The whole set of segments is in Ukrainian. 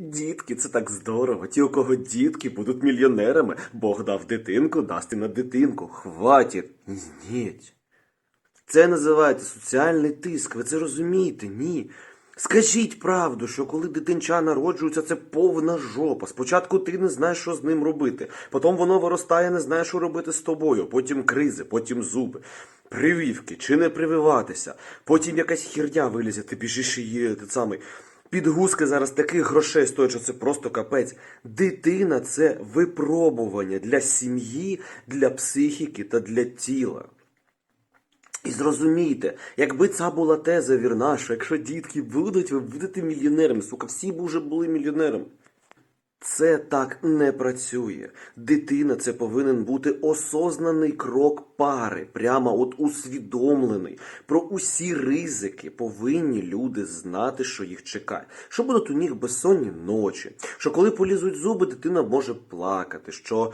Дітки, це так здорово. Ті, у кого дітки будуть мільйонерами, Бог дав дитинку, дасть і на дитинку. Хватить. Ні. Це називається соціальний тиск. Ви це розумієте? Ні. Скажіть правду, що коли дитинча народжується, це повна жопа. Спочатку ти не знаєш, що з ним робити. Потім воно виростає, не знає, що робити з тобою. Потім кризи, потім зуби, прививки, чи не прививатися. Потім якась херня вилізе, ти біжиш її, ти самий. Підгузки зараз таких грошей стоять, що це просто капець. Дитина це випробування для сім'ї, для психіки та для тіла. І зрозумійте, якби ця була теза вірна, що якщо дітки будуть, ви будете мільйонерами. Сука, всі б уже були мільйонерами. Це так не працює. Дитина це повинен бути осознаний крок пари, прямо от усвідомлений. Про усі ризики повинні люди знати, що їх чекає. Що будуть у них безсонні ночі, що коли полізуть зуби, дитина може плакати, що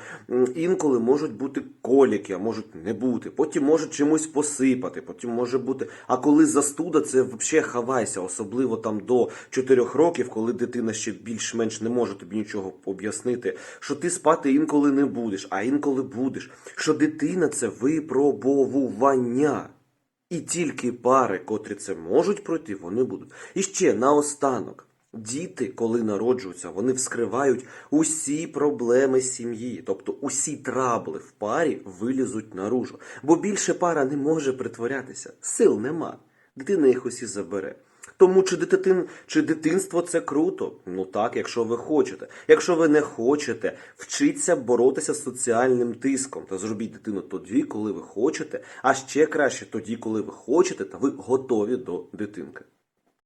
інколи можуть бути коліки, а можуть не бути. Потім можуть чимось посипати, потім може бути. А коли застуда, це взагалі хавайся, особливо там до 4 років, коли дитина ще більш-менш не може тобі нічого об'яснити, що ти спати інколи не будеш, а інколи будеш. Що дитина це випробовування. І тільки пари, котрі це можуть пройти, вони будуть. І ще наостанок. Діти, коли народжуються, вони вскривають усі проблеми сім'ї, тобто усі трабли в парі вилізуть наружу. Бо більше пара не може притворятися. Сил нема. Дитина їх усі забере. Тому чи дитин, чи дитинство це круто? Ну так, якщо ви хочете. Якщо ви не хочете, вчіться боротися з соціальним тиском та зробіть дитину тоді, коли ви хочете, а ще краще тоді, коли ви хочете, та ви готові до дитинки.